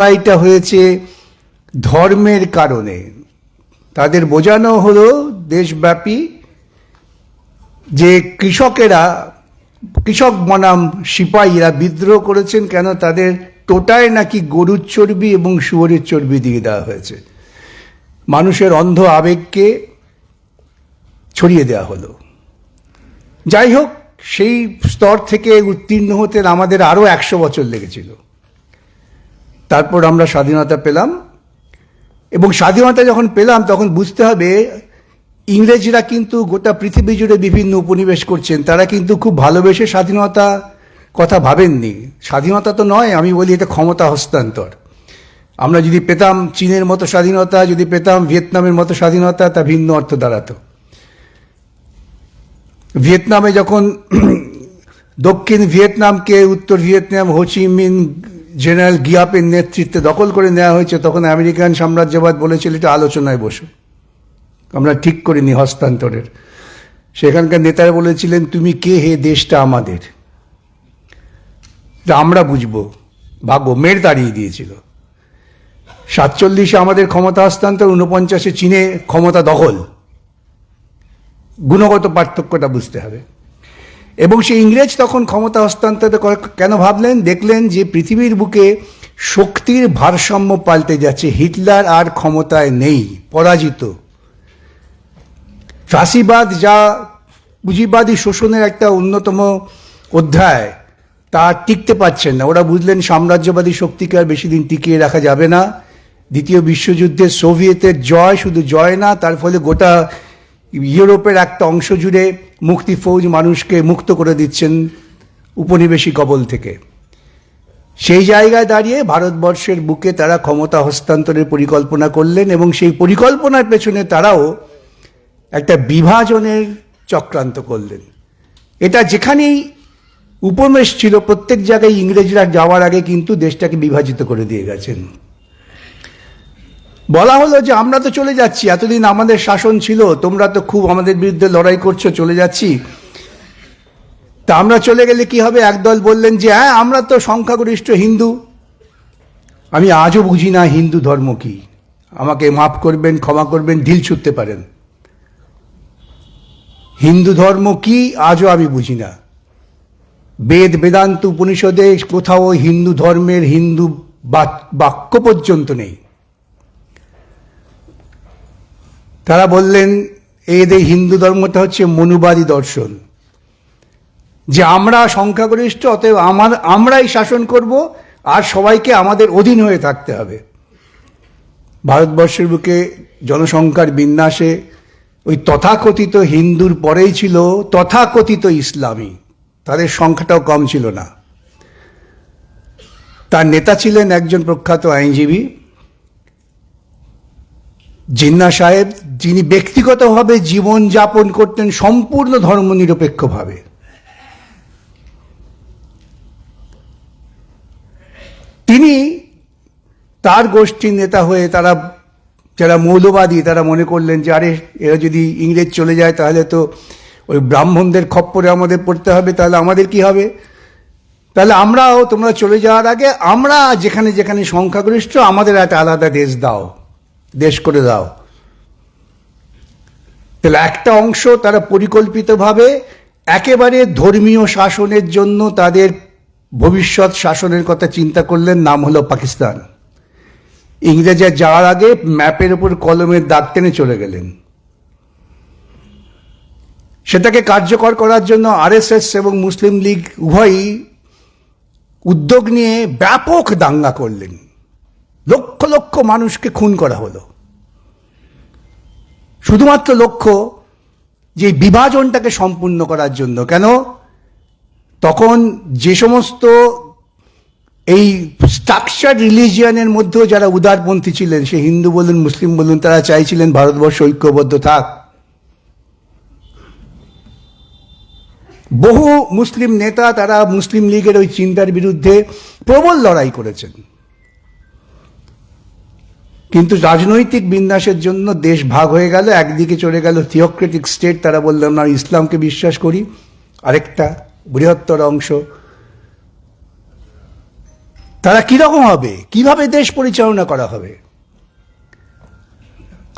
লড়াইটা হয়েছে ধর্মের কারণে। তাদের বোঝানো হলো দেশব্যাপী যে কৃষকেরা, কৃষক বনাম সিপাহীরা বিদ্রোহ করেছেন কেন তাদের টোটায় নাকি গরুর চর্বি এবং শুয়োরের চর্বি দিয়ে দেওয়া হয়েছে। মানুষের অন্ধ আবেগকে ছড়িয়ে দেওয়া হলো। যাই হোক, সেই স্তর থেকে উত্তীর্ণ হতে আমাদের আরও একশো বছর লেগেছিল। তারপর আমরা স্বাধীনতা পেলাম। এবং স্বাধীনতা যখন পেলাম, তখন বুঝতে হবে ইংরেজরা কিন্তু গোটা পৃথিবী জুড়ে বিভিন্ন উপনিবেশ করছেন। তারা কিন্তু খুব ভালোবেসে স্বাধীনতা কথা ভাবেননি। স্বাধীনতা তো নয়, আমি বলি এটা ক্ষমতা হস্তান্তর। আমরা যদি পেতাম চীনের মতো স্বাধীনতা, যদি পেতাম ভিয়েতনামের মতো স্বাধীনতা, তা ভিন্ন অর্থ দাঁড়াতো। ভিয়েতনামে যখন দক্ষিণ ভিয়েতনামকে, উত্তর ভিয়েতনাম হোচিমিন জেনারেল গিয়াপের নেতৃত্বে দখল করে নেওয়া হয়েছে, তখন আমেরিকান সাম্রাজ্যবাদ বলেছিল, এটা আলোচনায় বসো। আমরা ঠিক করিনি হস্তান্তরের। সেখানকার নেতারা বলেছিলেন, তুমি কে? হে দেশটা আমাদের। আমরা বুঝব। ভাগ্য মের দাঁড়িয়ে দিয়েছিল। সাতচল্লিশে আমাদের ক্ষমতা হস্তান্তর উনপঞ্চাশে চীনে ক্ষমতা দখল। গুণগত পার্থক্যটা বুঝতে হবে। এবং সেই ইংরেজ তখন ক্ষমতা হস্তান্তর কেন ভাবলেন? দেখলেন যে পৃথিবীর বুকে শক্তির ভারসাম্য পাল্টে যাচ্ছে। হিটলার আর ক্ষমতায় নেই, পরাজিত। ফাঁসিবাদ যা পুঁজিবাদী শোষণের একটা অন্যতম অধ্যায়, তা টিকতে পারছেন না। ওরা বুঝলেন সাম্রাজ্যবাদী শক্তিকে আর বেশি দিন টিকিয়ে রাখা যাবে না। দ্বিতীয় বিশ্বযুদ্ধে সোভিয়েতের জয় শুধু জয় না, তার ফলে গোটা ইউরোপের একটা অংশ জুড়ে মুক্তি ফৌজ মানুষকে মুক্ত করে দিচ্ছেন উপনিবেশিক কবল থেকে। সেই জায়গায় দাঁড়িয়ে ভারতবর্ষের বুকে তারা ক্ষমতা হস্তান্তরের পরিকল্পনা করলেন এবং সেই পরিকল্পনার পেছনে তারাও একটা বিভাজনের চক্রান্ত করলেন। এটা যেখানেই উপমেশ ছিল, প্রত্যেক জায়গায় ইংরেজরা যাওয়ার আগে কিন্তু দেশটাকে বিভাজিত করে দিয়ে গেছেন। বলা হলো যে আমরা তো চলে যাচ্ছি, এতদিন আমাদের শাসন ছিল, তোমরা তো খুব আমাদের বিরুদ্ধে লড়াই করছ, চলে যাচ্ছি। তা আমরা চলে গেলে কি হবে? একদল বললেন যে হ্যাঁ আমরা তো সংখ্যাগরিষ্ঠ হিন্দু। আমি আজও বুঝি না হিন্দু ধর্ম কি। আমাকে মাফ করবেন, ক্ষমা করবেন, ঢিল ছুটতে পারেন। হিন্দু ধর্ম কি? আজও আমি বুঝি না। বেদ, বেদান্ত উপনিষদে কোথাও হিন্দু ধর্মের হিন্দু বাক- বাক্য পর্যন্ত নেই। তারা বললেন এদের হিন্দু ধর্মটা হচ্ছে মনুবাদী দর্শন। যে আমরা সংখ্যাগরিষ্ঠ, অতএব আমার, আমরাই শাসন করব, আর সবাইকে আমাদের অধীন হয়ে থাকতে হবে। ভারতবর্ষের বুকে জনসংখ্যার বিন্যাসে ওই তথাকথিত হিন্দুর পরেই ছিল তথাকথিত ইসলামী। তাদের সংখ্যাটাও কম ছিল না। তার নেতা ছিলেন একজন প্রখ্যাত আইনজীবী জিন্না সাহেব, যিনি ব্যক্তিগতভাবে জীবন যাপন করতেন সম্পূর্ণ ধর্মনিরপেক্ষভাবে। তিনি তার গোষ্ঠীর নেতা হয়ে তারা যারা মৌলবাদী, তারা মনে করলেন যে, আরে, এরা যদি ইংরেজ চলে যায়, তাহলে তো ওই ব্রাহ্মণদের খপ্পরে আমাদের পড়তে হবে, তাহলে আমাদের কি হবে? তাহলে আমরাও, তোমরা চলে যাওয়ার আগে, আমরা যেখানে যেখানে সংখ্যাগরিষ্ঠ, আমাদের একটা আলাদা দেশ দাও। দেশ করে দাও। তাহলে একটা অংশ তারা পরিকল্পিতভাবে একেবারে ধর্মীয় শাসনের জন্য তাদের ভবিষ্যৎ শাসনের কথা চিন্তা করলেন, নাম হলো পাকিস্তান। ইংরেজরা যাওয়ার আগে ম্যাপের উপর কলমের দাগ টেনে চলে গেলেন। সেটাকে কার্যকর করার জন্য আরএসএস এবং মুসলিম লীগ উভয়ই উদ্যোগ নিয়ে ব্যাপক দাঙ্গা করলেন। লক্ষ লক্ষ মানুষকে খুন করা হলো। শুধুমাত্র লক্ষ্য যে বিভাজনটাকে সম্পূর্ণ করার জন্য। কেন? তখন যে সমস্ত এই স্ট্রাকচার রিলিজিয়ানের মধ্যেও যারা উদারপন্থী ছিলেন, সে হিন্দু বলুন, মুসলিম বলুন, তারা চাইছিলেন ভারতবর্ষ ঐক্যবদ্ধ থাক। বহু মুসলিম নেতা, তারা মুসলিম লীগের ওই চিন্তার বিরুদ্ধে প্রবল লড়াই করেছেন। কিন্তু রাজনৈতিক বিন্যাসের জন্য দেশ ভাগ হয়ে গেল, একদিকে চলে গেল থিওক্রেটিক স্টেট তারা বললাম না, ইসলামকে বিশ্বাস করি। আরেকটা বৃহত্তর অংশ। তারা কীরকম হবে? কীভাবে দেশ পরিচালনা করা হবে?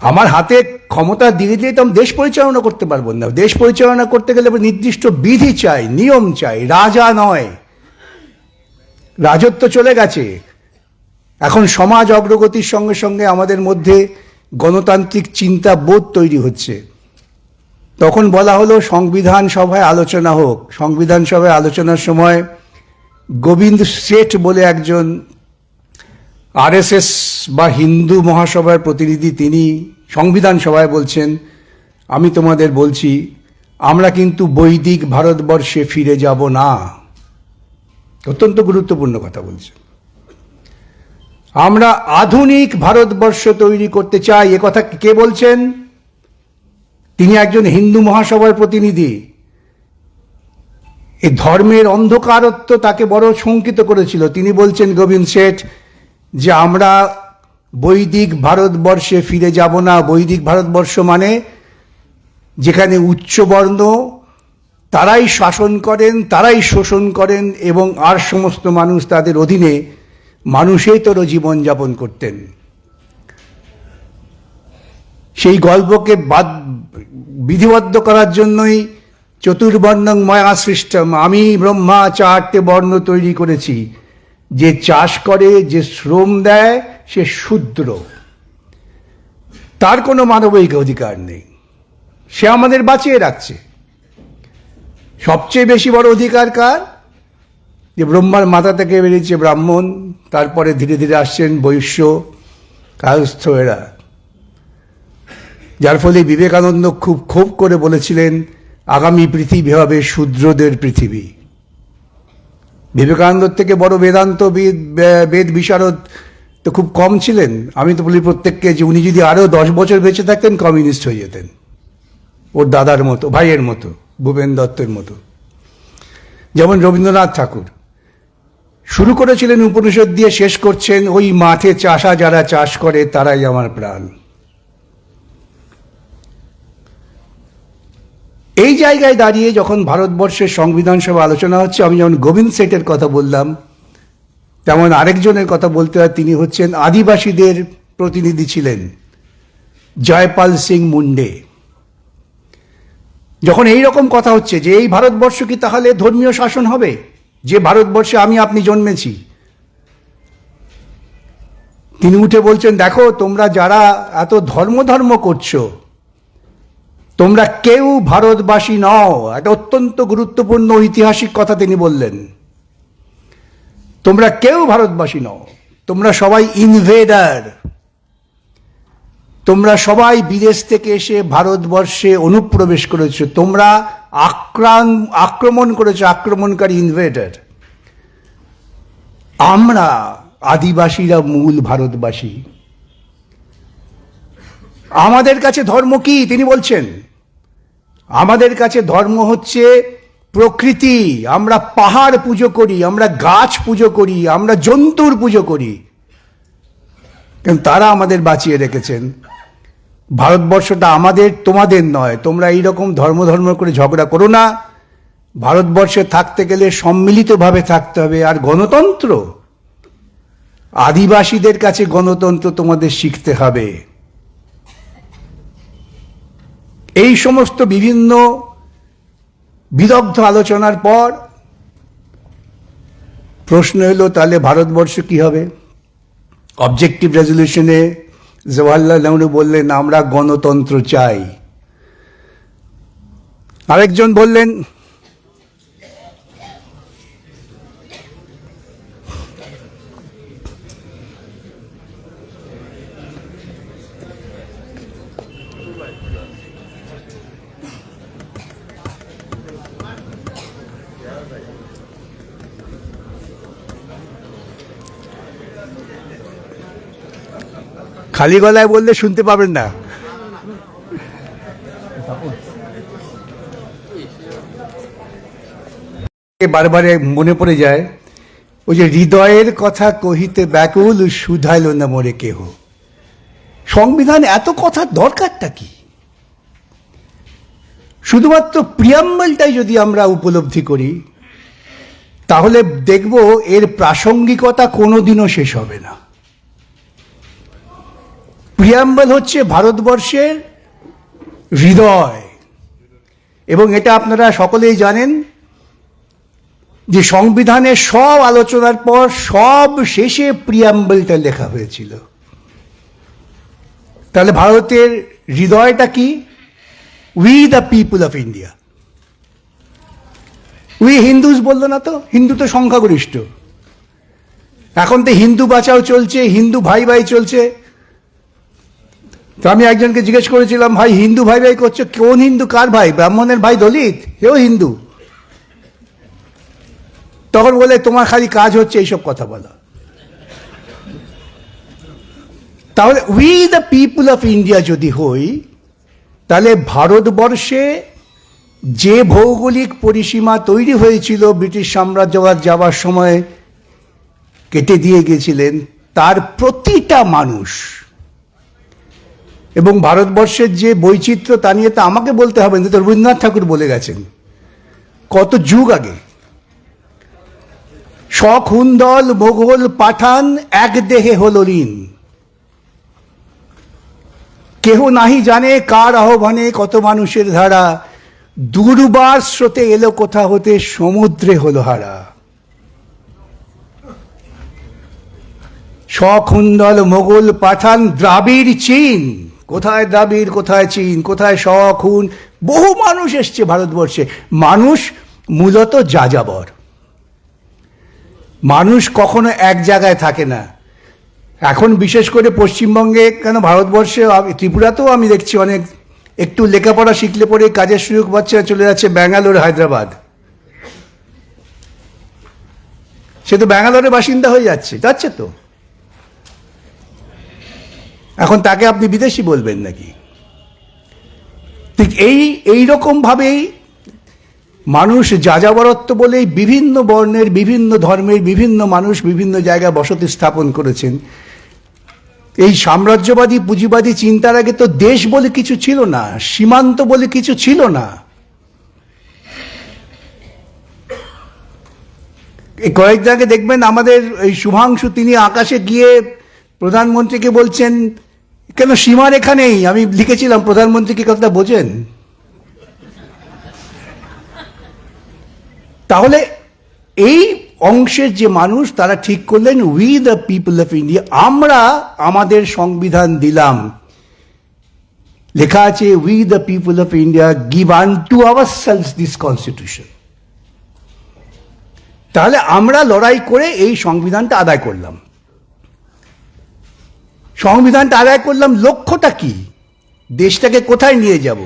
আমার হাতে ক্ষমতা দিয়ে দিয়ে তো আমি দেশ পরিচালনা করতে পারব না। দেশ পরিচালনা করতে গেলে নির্দিষ্ট বিধি চাই, নিয়ম চাই, রাজা নয়। রাজত্ব চলে গেছে। এখন সমাজ অগ্রগতির সঙ্গে সঙ্গে আমাদের মধ্যে গণতান্ত্রিক চিন্তা বোধ তৈরি হচ্ছে। তখন বলা হলো, সংবিধান সভায় আলোচনা হোক। সংবিধান সভায় আলোচনার সময় গোবিন্দ শেঠ বলে একজন আরএসএস বা হিন্দু মহাসভার প্রতিনিধি তিনি সংবিধান সভায় বলছেন, আমি তোমাদের বলছি, আমরা কিন্তু বৈদিক ভারতবর্ষে ফিরে যাব না। অত্যন্ত গুরুত্বপূর্ণ কথা বলছেন। আমরা আধুনিক ভারতবর্ষ তৈরি করতে চাই। এ কথা কে বলছেন? তিনি একজন হিন্দু মহাসভার প্রতিনিধি। এই ধর্মের অন্ধকারত্ব তাকে বড় শঙ্কিত করেছিল। তিনি বলছেন, গোবিন্দ শেঠ, যে আমরা বৈদিক ভারতবর্ষে ফিরে যাব না। বৈদিক ভারতবর্ষ মানে যেখানে উচ্চবর্ণ তারাই শাসন করেন, তারাই শোষণ করেন এবং আর সমস্ত মানুষ তাদের অধীনে মানুষেতর জীবনযাপন করতেন। সেই গল্পকে বাদ, বিধিবদ্ধ করার জন্যই চতুর্বর্ণং ময়া সৃষ্টম আমি ব্রহ্মা চারটে বর্ণ তৈরি করেছি, যে চাষ করে, যে শ্রম দেয়, সে শূদ্র। তার কোনো মানবিক অধিকার নেই। সে আমাদের বাঁচিয়ে রাখছে। সবচেয়ে বেশি বড় অধিকার কার? যে ব্রহ্মার মাথা থেকে বেরিয়েছে ব্রাহ্মণ, তারপরে ধীরে ধীরে আসছেন বৈশ্য, কায়স্থ এরা। যার ফলে বিবেকানন্দ খুব ক্ষোভ করে বলেছিলেন, আগামী পৃথিবী হবে শূদ্রদের পৃথিবী। বিবেকানন্দর থেকে বড় বেদান্ত বেদ বেদ বিশারদ তো খুব কম ছিলেন। আমি তো বলি প্রত্যেককে যে উনি যদি আরও দশ বছর বেঁচে থাকতেন, কমিউনিস্ট হয়ে যেতেন। ওর দাদার মতো, ভাইয়ের মতো, ভূপেন দত্তের মতো। যেমন রবীন্দ্রনাথ ঠাকুর। শুরু করেছিলেন উপনিষদ দিয়ে, শেষ করছেন ওই মাঠে চাষা যারা চাষ করে, তারাই আমার প্রাণ। এই জায়গায় দাঁড়িয়ে যখন ভারতবর্ষের সংবিধান সভা আলোচনা হচ্ছে, আমি যেমন গোবিন্দ সেটের কথা বললাম, তেমন আরেকজনের কথা বলতে হয়, তিনি হচ্ছেন আদিবাসীদের প্রতিনিধি ছিলেন, জয়পাল সিং মুন্ডে। যখন এই রকম কথা হচ্ছে যে, এই ভারতবর্ষ কি তাহলে ধর্মীয় শাসন হবে? যে ভারতবর্ষে আমি আপনি জন্মেছি। তিনি উঠে বলছেন, দেখো, তোমরা যারা এত ধর্ম ধর্ম করছ, তোমরা কেউ ভারতবাসী নও। একটা অত্যন্ত গুরুত্বপূর্ণ ঐতিহাসিক কথা তিনি বললেন। তোমরা কেউ ভারতবাসী নও, তোমরা সবাই ইনভেডার তোমরা সবাই বিদেশ থেকে এসে ভারতবর্ষে অনুপ্রবেশ করেছ। তোমরা আক্রান, আক্রমণ করেছ, আক্রমণকারী ইনভেটার আমরা আদিবাসীরা মূল ভারতবাসী। আমাদের কাছে ধর্ম কি? তিনি বলছেন, আমাদের কাছে ধর্ম হচ্ছে প্রকৃতি। আমরা পাহাড় পুজো করি, আমরা গাছ পুজো করি, আমরা জন্তুর পুজো করি। কিন্তু তারা আমাদের বাঁচিয়ে রেখেছেন। ভারতবর্ষটা আমাদের, তোমাদের নয়। তোমরা এইরকম ধর্ম ধর্ম করে ঝগড়া করো না। ভারতবর্ষে থাকতে গেলে সম্মিলিতভাবে থাকতে হবে। আর গণতন্ত্র? আদিবাসীদের কাছে গণতন্ত্র তোমাদের শিখতে হবে। এই সমস্ত বিভিন্ন বিদগ্ধ আলোচনার পর প্রশ্ন এলো, তাহলে ভারতবর্ষ কি হবে? অবজেক্টিভ রেজলিউশনে জওয়াহরলাল নেহরু বললেন আমরা গণতন্ত্র চাই। আরেকজন বললেন খালি গলায় বললে শুনতে পাবেন না। বারবার মনে পড়ে যায়, ওই যে হৃদয়ের কথা কহিতে ব্যাকুল শুধাইল না মরে কেহ। সংবিধান এত কথার দরকারটা কি? শুধুমাত্র প্রিয়াম্বলটাই যদি আমরা উপলব্ধি করি, তাহলে দেখব এর প্রাসঙ্গিকতা কোনোদিনও শেষ হবে না। প্রিয়াম্বল হচ্ছে ভারতবর্ষের হৃদয়। এবং এটা আপনারা সকলেই জানেন যে সংবিধানের সব আলোচনার পর সব শেষে প্রিয়াম্বলটা লেখা হয়েছিল। তাহলে ভারতের হৃদয়টা কি? We the people of India we Hindus বলল না তো? হিন্দু তো সংখ্যাগরিষ্ঠ। এখন তো হিন্দু বাঁচাও চলছে, হিন্দু ভাই ভাই চলছে। তো আমি একজনকে জিজ্ঞেস করেছিলাম, ভাই, হিন্দু ভাই ভাই করছ? কোন হিন্দু? কার ভাই? ব্রাহ্মণের ভাই দলিত? হেও হিন্দু? তখন বলে, তোমার খালি কাজ হচ্ছে এইসব কথা বলা। তাহলে we the people of India যদি হই, তাহলে ভারতবর্ষে যে ভৌগোলিক পরিসীমা তৈরি হয়েছিল ব্রিটিশ সাম্রাজ্যবাদ যাওয়ার সময়, কেটে দিয়ে গেছিলেন, তার প্রতিটা মানুষ এবং ভারতবর্ষের যে বৈচিত্র্য তা নিয়ে তো আমাকে বলতে হবে না তো রবীন্দ্রনাথ ঠাকুর বলে গেছেন। কত যুগ আগে। শখুন্দল মোগল পাঠান, এক দেহে হল ঋণ। কেহ নাহি জানে কার আহ্বানে কত মানুষের ধারা। দুর্বার স্রোতে এলো কোথা হতে সমুদ্রে হলো হারা। শখুন্দল মোগল পাঠান, দ্রাবিড়, চীন। কোথায় দ্রাবিড়, কোথায় চীন, কোথায় শখুন বহু মানুষ এসছে ভারতবর্ষে। মানুষ মূলত যাযাবর। মানুষ কখনো এক জায়গায় থাকে না। এখন বিশেষ করে পশ্চিমবঙ্গে, কেন ভারতবর্ষে ত্রিপুরাতেও আমি দেখছি অনেক, একটু লেখাপড়া শিখলে পরে কাজের সুযোগ পাচ্ছে চলে যাচ্ছে ব্যাঙ্গালোর, হায়দ্রাবাদ। সে তো ব্যাঙ্গালোরের বাসিন্দা হয়ে যাচ্ছে যাচ্ছে তো। এখন তাকে আপনি বিদেশি বলবেন নাকি? ঠিক এই এই রকম ভাবেই মানুষ যাযাবরত্ব বলেই বিভিন্ন বর্ণের, বিভিন্ন ধর্মের, বিভিন্ন মানুষ বিভিন্ন জায়গায় বসতি স্থাপন করেছেন। এই সাম্রাজ্যবাদী, পুঁজিবাদী চিন্তার আগে তো দেশ বলে কিছু ছিল না, সীমান্ত বলে কিছু ছিল না। কয়েকদিন আগে দেখবেন আমাদের এই শুভাংশু, তিনি আকাশে গিয়ে প্রধানমন্ত্রীকে বলছেন কেন সীমারেখা নেই আমি লিখেছিলাম, প্রধানমন্ত্রী কি কথা বোঝেন? তাহলে এই অংশের যে মানুষ, তারা ঠিক করলেন we the people of India আমরা আমাদের সংবিধান দিলাম। লেখা আছে we the people of India give unto ourselves this constitution তাহলে আমরা লড়াই করে এই সংবিধানটা আদায় করলাম। সংবিধানটা আদায় করলাম লক্ষ্যটা কি? দেশটাকে কোথায় নিয়ে যাব?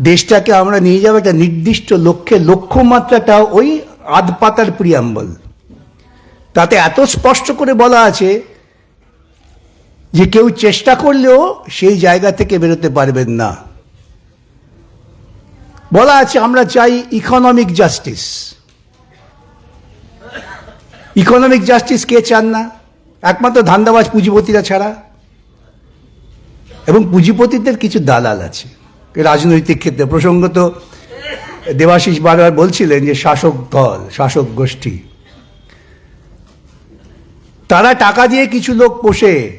দেশটাকে আমরা নিয়ে যাব একটা নির্দিষ্ট লক্ষ্যে, লক্ষ্যমাত্রাটা ওই আধ পাতার প্রিয়াম্বল। তাতে এত স্পষ্ট করে বলা আছে যে কেউ চেষ্টা করলেও সেই জায়গা থেকে বেরোতে পারবেন না। বলা আছে আমরা চাই ইকোনমিক জাস্টিস ইকোনমিক জাস্টিস কে চান না? একমাত্র ধান্দাবাজ পুঁজিপতিরা ছাড়া। এবং পুঁজিপতিদের কিছু দালাল আছে। রাজনৈতিক ক্ষেত্রে প্রসঙ্গত দেবাশিস বারবার বলছিলেন যে শাসক দল, শাসক গোষ্ঠী। তারা টাকা দিয়ে কিছু লোক পোষে।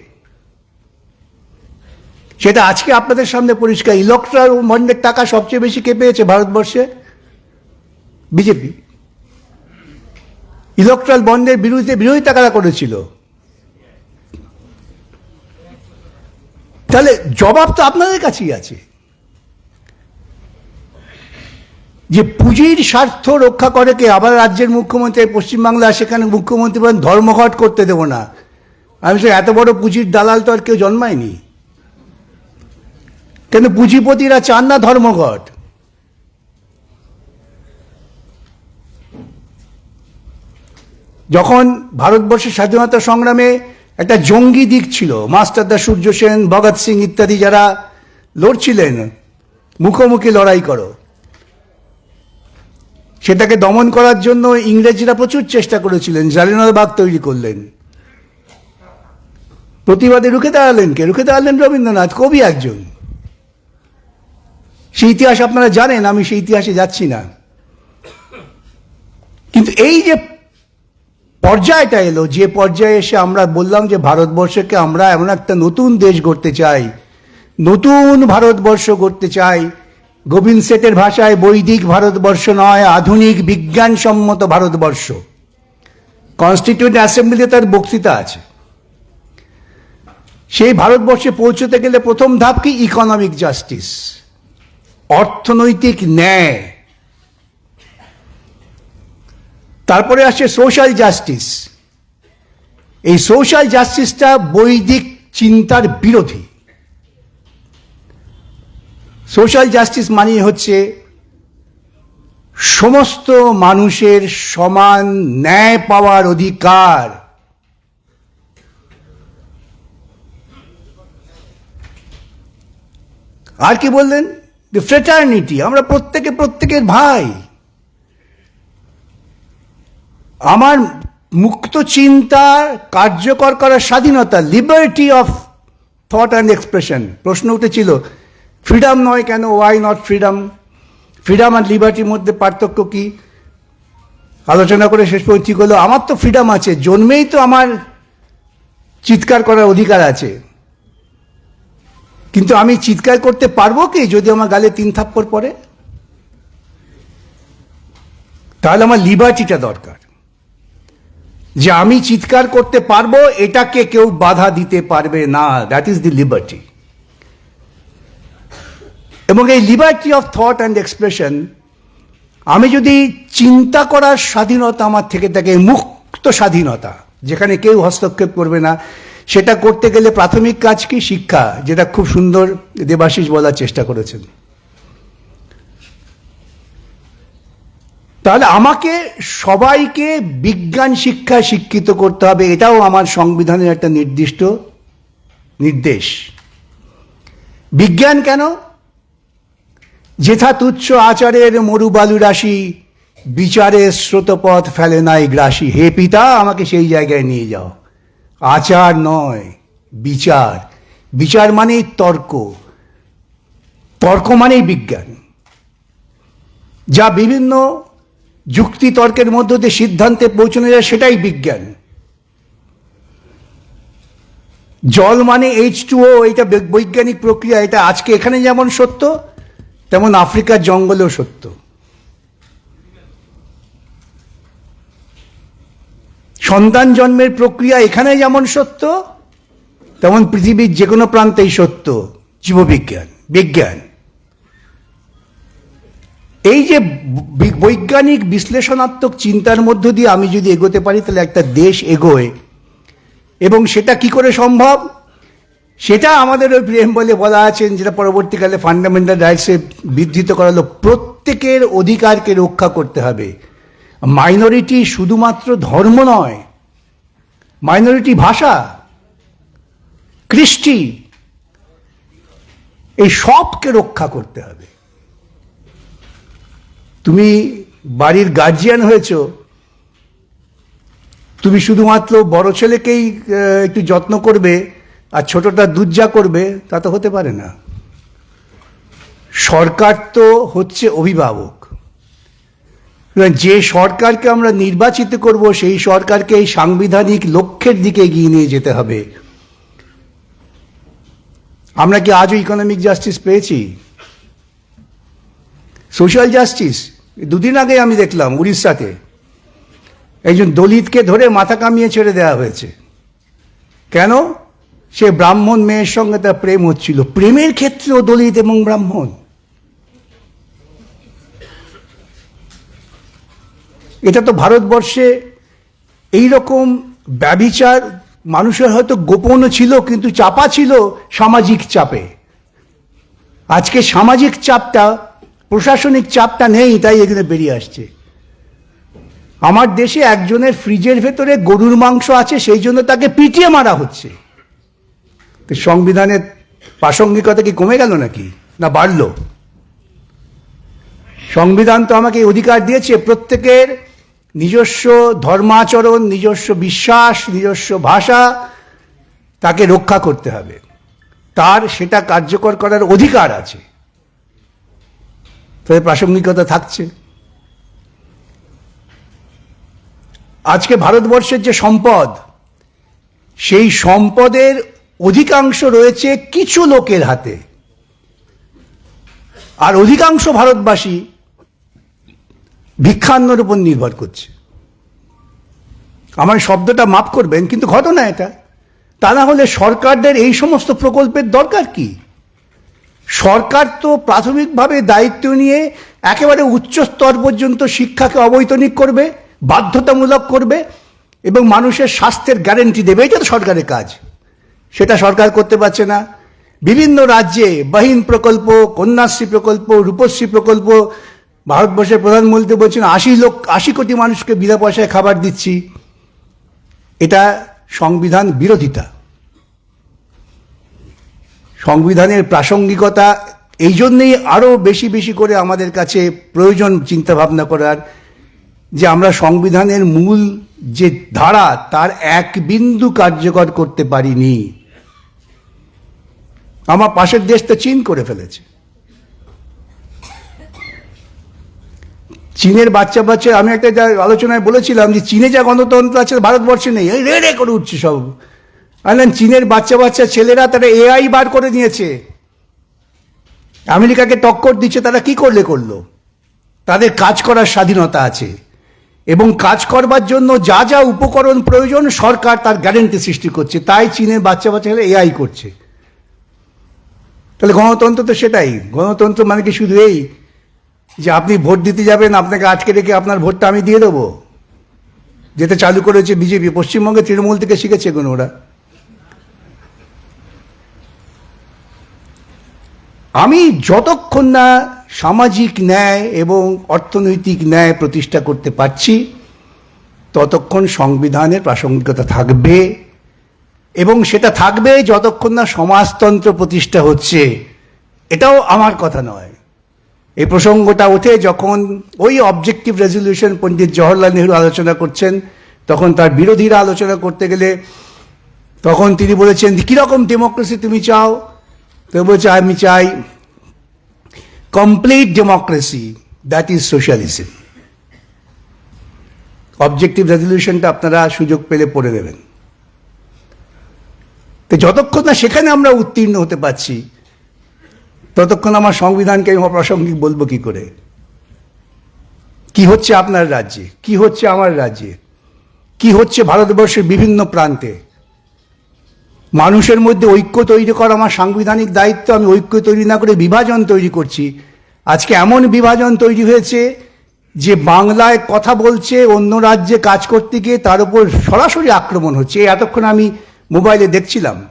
সেটা আজকে আপনাদের সামনে পরিষ্কার। ইলেকট্রাল বন্ডের টাকা সবচেয়ে বেশি কে পেয়েছে ভারতবর্ষে? বিজেপি। ইলেকট্রাল বন্ডের বিরুদ্ধে বিরোধিতা কারা করেছিল? তাহলে জবাব তো আপনাদের কাছেই আছে। যে পুঁজির স্বার্থ রক্ষা করে কে? আবার রাজ্যের মুখ্যমন্ত্রী পশ্চিমবাংলা, সেখানে মুখ্যমন্ত্রী বলেন, ধর্মঘট করতে দেবো না। আমি সে এত বড় পুঁজির দালাল তো আর কেউ জন্মায়নি। কেন পুঁজিপতিরা চান না ধর্মঘট? যখন ভারতবর্ষের স্বাধীনতা সংগ্রামে একটা জঙ্গি দিক ছিল। মাস্টারদা সূর্য সেন, ভগৎ সিং ইত্যাদি যারা লড়ছিলেন, মুখোমুখি লড়াই করো। সেটাকে দমন করার জন্য ইংরেজরা প্রচুর চেষ্টা করেছিলেন। জালিয়ানওয়ালাবাগ তৈরি করলেন। প্রতিবাদে রুখে দাঁড়ালেন কে? রুখে দাঁড়ালেন রবীন্দ্রনাথ, কবি একজন। সেই ইতিহাস আপনারা জানেন, আমি সেই ইতিহাসে যাচ্ছি না। কিন্তু এই যে পর্যায়টা এলো। যে পর্যায়ে এসে আমরা বললাম যে ভারতবর্ষকে আমরা এমন একটা নতুন দেশ গড়তে চাই, নতুন ভারতবর্ষ গড়তে চাই। গোবিন্দ সেটের ভাষায় বৈদিক ভারতবর্ষ নয়, আধুনিক বিজ্ঞানসম্মত ভারতবর্ষ। কনস্টিটিউন্ট অ্যাসেম্বলিতে তার বক্তৃতা আছে। সেই ভারতবর্ষে পৌঁছতে গেলে প্রথম ধাপ কি? ইকোনমিক জাস্টিস অর্থনৈতিক ন্যায়। তারপরে আসছে সোশ্যাল জাস্টিস এই সোশ্যাল জাস্টিসটা বৈদিক চিন্তার বিরোধী। সোশ্যাল জাস্টিস মানে হচ্ছে সমস্ত মানুষের সমান ন্যায় পাওয়ার অধিকার। আর কি বললেন? ফ্রেটার্নিটি আমরা প্রত্যেকে প্রত্যেকের ভাই। আমার মুক্ত চিন্তা কার্যকর করার স্বাধীনতা liberty of thought and expression প্রশ্ন উঠেছিল ফ্রিডম নয় কেন ওয়াই নট ফ্রিডম ফ্রিডম আর লিবার্টির মধ্যে পার্থক্য কি? আলোচনা করে শেষ পর্যন্ত ঠিক হলো, আমার তো ফ্রিডম আছে, জন্মেই তো আমার চিৎকার করার অধিকার আছে। কিন্তু আমি চিৎকার করতে পারব কি যদি আমার গালে তিন থাপ্পড় পড়ে? তাহলে আমার লিবার্টিটা দরকার। যে আমি চিৎকার করতে পারব, এটাকে কেউ বাধা দিতে পারবে না। দ্যাট ইজ দি লিবার্টি এবং এই liberty of thought and expression আমি যদি চিন্তা করার স্বাধীনতা আমার থেকে থাকে মুক্ত স্বাধীনতা, যেখানে কেউ হস্তক্ষেপ করবে না, সেটা করতে গেলে প্রাথমিক কাজ কি? শিক্ষা, যেটা খুব সুন্দর দেবাশিস বলার চেষ্টা করেছেন। তাহলে আমাকে সবাইকে বিজ্ঞান শিক্ষা শিক্ষিত করতে হবে, এটাও আমার সংবিধানের একটা নির্দিষ্ট নির্দেশ। বিজ্ঞান কেন? যেথা তুচ্ছ আচারের মরুবালু রাশি, বিচারের স্রোতপথ ফেলে নাই গ্রাসী। হে পিতা, আমাকে সেই জায়গায় নিয়ে যাও। আচার নয়, বিচার। বিচার মানেই তর্ক। তর্ক মানেই বিজ্ঞান। যা বিভিন্ন যুক্তি তর্কের মধ্য দিয়ে সিদ্ধান্তে পৌঁছানো যায়, সেটাই বিজ্ঞান। জল মানে এইচ টু ও এটা বৈজ্ঞানিক প্রক্রিয়া, এটা আজকে এখানে যেমন সত্য, তেমন আফ্রিকার জঙ্গলেও সত্য। সন্তান জন্মের প্রক্রিয়া এখানে যেমন সত্য, তেমন পৃথিবীর যে কোনো প্রান্তেই সত্য। জীববিজ্ঞান, বিজ্ঞান। এই যে বৈজ্ঞানিক বিশ্লেষণাত্মক চিন্তার মধ্য দিয়ে আমি যদি এগোতে পারি, তাহলে একটা দেশ এগোয়। এবং সেটা কি করে সম্ভব? সেটা আমাদের ওই প্রেম বলে বলা আছেন যেটা পরবর্তীকালে ফান্ডামেন্টাল রাইটসে বিধৃত করা হলো। প্রত্যেকের অধিকারকে রক্ষা করতে হবে। মাইনরিটি শুধুমাত্র ধর্ম নয় মাইনরিটি ভাষা, কৃষ্টি, এই সবকে রক্ষা করতে হবে। তুমি বাড়ির গার্জিয়ান হয়েছো। তুমি শুধুমাত্র বড় ছেলেকেই একটু যত্ন করবে, আর ছোটটা দুর্যা করবে, তা তো হতে পারে না। সরকার তো হচ্ছে অভিভাবক। যে সরকারকে আমরা নির্বাচিত করব, সেই সরকারকে এই সাংবিধানিক লক্ষ্যের দিকে এগিয়ে নিয়ে যেতে হবে। আমরা কি আজও ইকোনমিক জাস্টিস পেয়েছি? সোশ্যাল জাস্টিস দুদিন আগে আমি দেখলাম উড়িষ্যাতে। একজন দলিতকে ধরে মাথা কামিয়ে ছেড়ে দেওয়া হয়েছে। কেন? সে ব্রাহ্মণ মেয়ের সঙ্গে তার প্রেম হচ্ছিল। প্রেমের ক্ষেত্রেও দলিত এবং ব্রাহ্মণ। এটা তো ভারতবর্ষে এই রকম ব্যবিচার, মানুষের হয়তো গোপনও ছিল, কিন্তু চাপা ছিল সামাজিক চাপে। আজকে সামাজিক চাপটা প্রশাসনিক চাপটা নেই, তাই এখানে বেরিয়ে আসছে। আমার দেশে একজনের ফ্রিজের ভেতরে গরুর মাংস আছে, সেই জন্য তাকে পিটিয়ে মারা হচ্ছে। তো সংবিধানের প্রাসঙ্গিকতা কি কমে গেল নাকি? না বাড়ল? সংবিধান তো আমাকে অধিকার দিয়েছে, প্রত্যেকের নিজস্ব ধর্মাচরণ, নিজস্ব বিশ্বাস, নিজস্ব ভাষা, তাকে রক্ষা করতে হবে। তার সেটা কার্যকর করার অধিকার আছে। তবে প্রাসঙ্গিকতা থাকছে। আজকে ভারতবর্ষের যে সম্পদ, সেই সম্পদের অধিকাংশ রয়েছে কিছু লোকের হাতে। আর অধিকাংশ ভারতবাসী ভিক্ষান্নর উপর নির্ভর করছে। আমার শব্দটা মাফ করবেন, কিন্তু ঘটনা এটা। তা না হলে সরকারদের এই সমস্ত প্রকল্পের দরকার কি? সরকার তো প্রাথমিকভাবে দায়িত্ব নিয়ে একেবারে উচ্চ স্তর পর্যন্ত শিক্ষাকে অবৈতনিক করবে, বাধ্যতামূলক করবে এবং মানুষের স্বাস্থ্যের গ্যারেন্টি দেবে। এটা তো সরকারের কাজ। সেটা সরকার করতে পারছে না। বিভিন্ন রাজ্যে বাহিন প্রকল্প, কন্যাশ্রী প্রকল্প, রূপশ্রী প্রকল্প, ভারতবর্ষের প্রধানমন্ত্রী বলছেন, আশি লোক, আশি কোটি মানুষকে বিনা পয়সায় খাবার দিচ্ছি। এটা সংবিধান বিরোধিতা। সংবিধানের প্রাসঙ্গিকতা, এই জন্যেই আরও বেশি বেশি করে আমাদের কাছে প্রয়োজন চিন্তা ভাবনা করার, যে আমরা সংবিধানের মূল যে ধারা, তার এক বিন্দু কার্যকর করতে পারিনি। আমার পাশের দেশ তো চীন করে ফেলেছে। চীনের বাচ্চা বাচ্চা, আমি একটা আলোচনায় বলেছিলাম যে চীনে যা গণতন্ত্র আছে, ভারতবর্ষে নেই। রে রে করে উঠছে সব। আনলেন চীনের বাচ্চা বাচ্চা ছেলেরা তারা এআই বার করে নিয়েছে। আমেরিকাকে টক্কর দিচ্ছে, তারা কি করলে করল? তাদের কাজ করার স্বাধীনতা আছে। এবং কাজ করবার জন্য যা যা উপকরণ প্রয়োজন, সরকার তার গ্যারেন্টি সৃষ্টি করছে। তাই চীনের বাচ্চা বাচ্চারা এআই করছে। তাহলে গণতন্ত্র তো সেটাই। গণতন্ত্র মানে কি শুধু এই যে আপনি ভোট দিতে যাবেন, আপনাকে আটকে রেখে আপনার ভোটটা আমি দিয়ে দেবো? যেটা চালু করেছে বিজেপি, পশ্চিমবঙ্গে তৃণমূল থেকে শিখেছে কোনো ওরা। আমি যতক্ষণ না সামাজিক ন্যায় এবং অর্থনৈতিক ন্যায় প্রতিষ্ঠা করতে পারছি, ততক্ষণ সংবিধানের প্রাসঙ্গিকতা থাকবে এবং সেটা থাকবে যতক্ষণ না সমাজতন্ত্র প্রতিষ্ঠা হচ্ছে। এটাও আমার কথা নয়। এই প্রসঙ্গটা ওঠে যখন ওই অবজেক্টিভ রেজলিউশন পণ্ডিত জওহরলাল নেহরু আলোচনা করছেন, তখন তার বিরোধীরা আলোচনা করতে গেলে তখন তিনি বলেছেন, কীরকম ডেমোক্রেসি তুমি চাও? তো বলছে আমি চাই complete democracy that is socialism objective রেজলিউশনটা আপনারা সুযোগ পেলে পড়ে দেবেন তো যতক্ষণ না সেখানে আমরা উত্তীর্ণ হতে পারছি, ততক্ষণ আমার সংবিধানকে আমি অপ্রাসঙ্গিক বলব কি করে? কি হচ্ছে আপনার রাজ্যে? কি হচ্ছে আমার রাজ্যে? কি হচ্ছে ভারতবর্ষের বিভিন্ন প্রান্তে? মানুষের মধ্যে ঐক্য তৈরি করা আমার সাংবিধানিক দায়িত্ব, আমি ঐক্য তৈরি না করে বিভাজন তৈরি করছি। আজকে এমন বিভাজন তৈরি হয়েছে যে বাংলায় কথা বলছে, অন্য রাজ্যে কাজ করতে গিয়ে তার উপর সরাসরি আক্রমণ হচ্ছে। এতক্ষণ আমি মোবাইলে দেখছিলাম।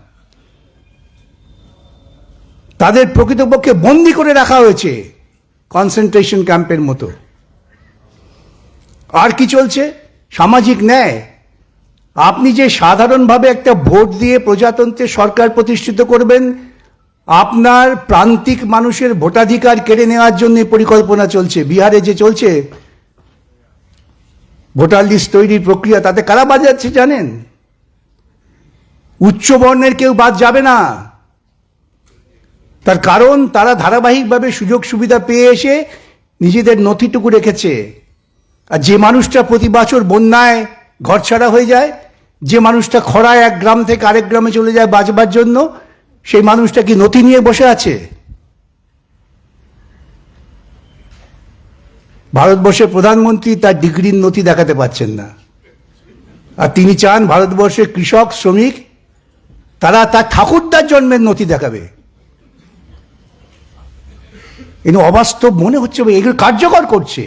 তাদের প্রকৃতপক্ষে বন্দি করে রাখা হয়েছে কনসেন্ট্রেশন ক্যাম্পের মতো। আর কি চলছে? সামাজিক ন্যায়। আপনি যে সাধারণভাবে একটা ভোট দিয়ে প্রজাতন্ত্রের সরকার প্রতিষ্ঠিত করবেন, আপনার প্রান্তিক মানুষের ভোটাধিকার কেড়ে নেওয়ার জন্য পরিকল্পনা চলছে। বিহারে যে চলছে, ভোটার লিস্ট তৈরির প্রক্রিয়া, তাতে কারা বাদ যাচ্ছে জানেন? উচ্চ বর্ণের কেউ বাদ যাবে না। তার কারণ, তারা ধারাবাহিকভাবে সুযোগ সুবিধা পেয়ে এসে নিজেদের নথিটুকু রেখেছে। আর যে মানুষটা প্রতি বছর বন্যায় ঘর ছাড়া হয়ে যায়, যে মানুষটা খরায় এক গ্রাম থেকে আরেক গ্রামে চলে যায় বাঁচবার জন্য, সেই মানুষটা কি নথি নিয়ে বসে আছে? ভারতবর্ষের প্রধানমন্ত্রী তার ডিগ্রির নথি দেখাতে পাচ্ছেন না। আর তিনি চান ভারতবর্ষের কৃষক, শ্রমিক, তারা তার ঠাকুরদার জন্মের নথি দেখাবে। কিন্তু অবাস্তব মনে হচ্ছে, এগুলো কার্যকর করছে।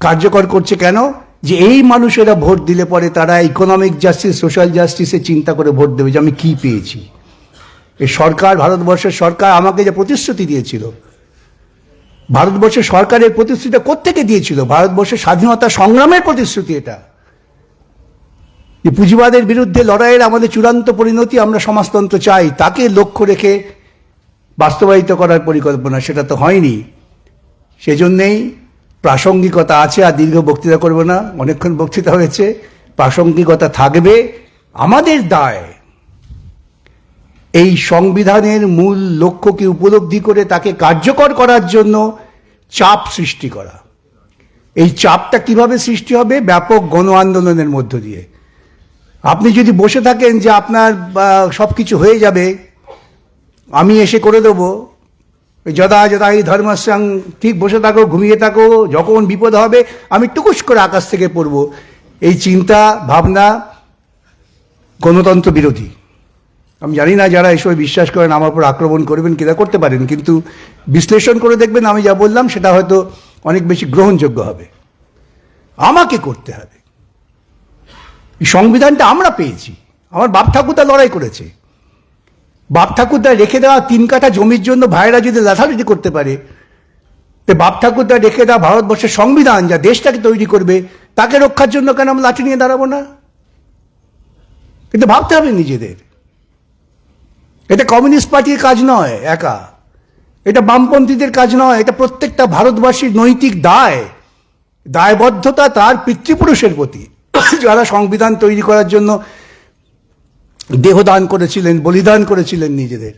কার্যকর করছে কেন? যে এই মানুষেরা ভোট দিলে পরে তারা ইকোনমিক জাস্টিস সোশ্যাল জাস্টিসে চিন্তা করে ভোট দেবে যে আমি কি পেয়েছি। এ সরকার, ভারতবর্ষের সরকার আমাকে যে প্রতিশ্রুতি দিয়েছিল, ভারতবর্ষের সরকারের প্রতিশ্রুতিটা কোত্থেকে দিয়েছিল? ভারতবর্ষের স্বাধীনতা সংগ্রামের প্রতিশ্রুতি এটা। যে পুঁজিবাদের বিরুদ্ধে লড়াইয়ের আমাদের চূড়ান্ত পরিণতি আমরা সমাজতন্ত্র চাই, তাকে লক্ষ্য রেখে বাস্তবায়িত করার পরিকল্পনা সেটা তো হয়নি। সেজন্যেই প্রাসঙ্গিকতা আছে আর দীর্ঘ বক্তৃতা করব না, অনেকক্ষণ বক্তৃতা হয়েছে, প্রাসঙ্গিকতা থাকবে আমাদের দায়। এই সংবিধানের মূল লক্ষ্যকে উপলব্ধি করে তাকে কার্যকর করার জন্য চাপ সৃষ্টি করা। এই চাপটা কীভাবে সৃষ্টি হবে? ব্যাপক গণ আন্দোলনের মধ্য দিয়ে। আপনি যদি বসে থাকেন যে আপনার সব কিছু হয়ে যাবে, আমি এসে করে দেবো যদা যদা এই ধর্মাসাং ঠিক বসে থাকো, ঘুমিয়ে থাকো, যখন বিপদ হবে, আমি টুকুস করে আকাশ থেকে পড়ব। এই চিন্তা, ভাবনা গণতন্ত্র বিরোধী। আমি জানি না যারা এসব বিশ্বাস করেন, আমার উপর আক্রমণ করবেন কিনা করতে পারেন, কিন্তু বিশ্লেষণ করে দেখবেন, আমি যা বললাম, সেটা হয়তো অনেক বেশি গ্রহণযোগ্য হবে। আমাকে করতে হবে। সংবিধানটা আমরা পেয়েছি। আমার বাপ ঠাকুরদা লড়াই করেছে। বাপ ঠাকুরদা রেখে দেওয়া তিন কাঠা জমির জন্য ভাইয়েরা যদি লাথালাঠি করতে পারে, তো বাপ ঠাকুরদা রেখে দেওয়া ভারতবর্ষের সংবিধান যা দেশটাকে তৈরি করবে, তাকে রক্ষার জন্য কেন আমরা লাঠি নিয়ে দাঁড়াবো না? কিন্তু ভাবতে হবে নিজেদের। এটা কমিউনিস্ট পার্টির কাজ নয়, একা। এটা বামপন্থীদের কাজ নয়, এটা প্রত্যেকটা ভারতবাসীর নৈতিক দায়। দায়বদ্ধতা তার পিতৃপুরুষের প্রতি। যারা সংবিধান তৈরি করার জন্য দেহদান করেছিলেন, বলিদান করেছিলেন নিজেদের।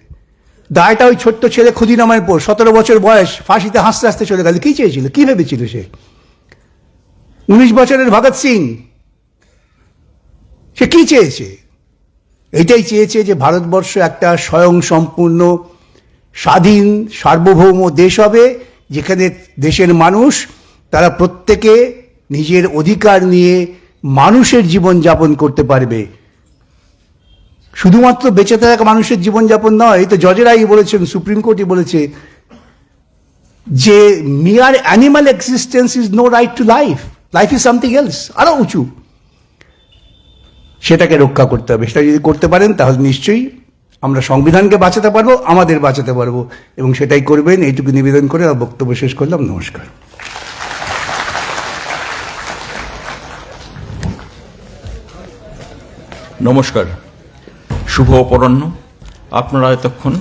দায়টা ওই ছোট্ট ছেলে খুদিনামায় পর সতেরো বছর বয়স, ফাঁসিতে হাসতে হাসতে চলে গেল। কি চেয়েছিল? কি ভেবেছিল সে? উনিশ বছরের ভগৎ সিং, সে কি চেয়েছে? এটাই চেয়েছে যে ভারতবর্ষ একটা স্বয়ং সম্পূর্ণ স্বাধীন, সার্বভৌম দেশ হবে, যেখানে দেশের মানুষ, তারা প্রত্যেকে নিজের অধিকার নিয়ে মানুষের জীবন যাপন করতে পারবে। শুধুমাত্র বেঁচে থাকা মানুষের জীবনযাপন নয় তো জজেরাই বলেছেন, সুপ্রিম কোর্টই বলেছে, যে mere animal existence is no right to life life is something else আরও উঁচু। সেটাকে রক্ষা করতে হবে। সেটা যদি করতে পারেন, তাহলে নিশ্চয়ই আমরা সংবিধানকে বাঁচাতে পারব, আমাদের বাঁচাতে পারব, এবং সেটাই করবেন, এইটুকু নিবেদন করে আমার বক্তব্য শেষ করলাম, নমস্কার। নমস্কার। শুভ অপরাহ্ন। আপনারা এতক্ষণ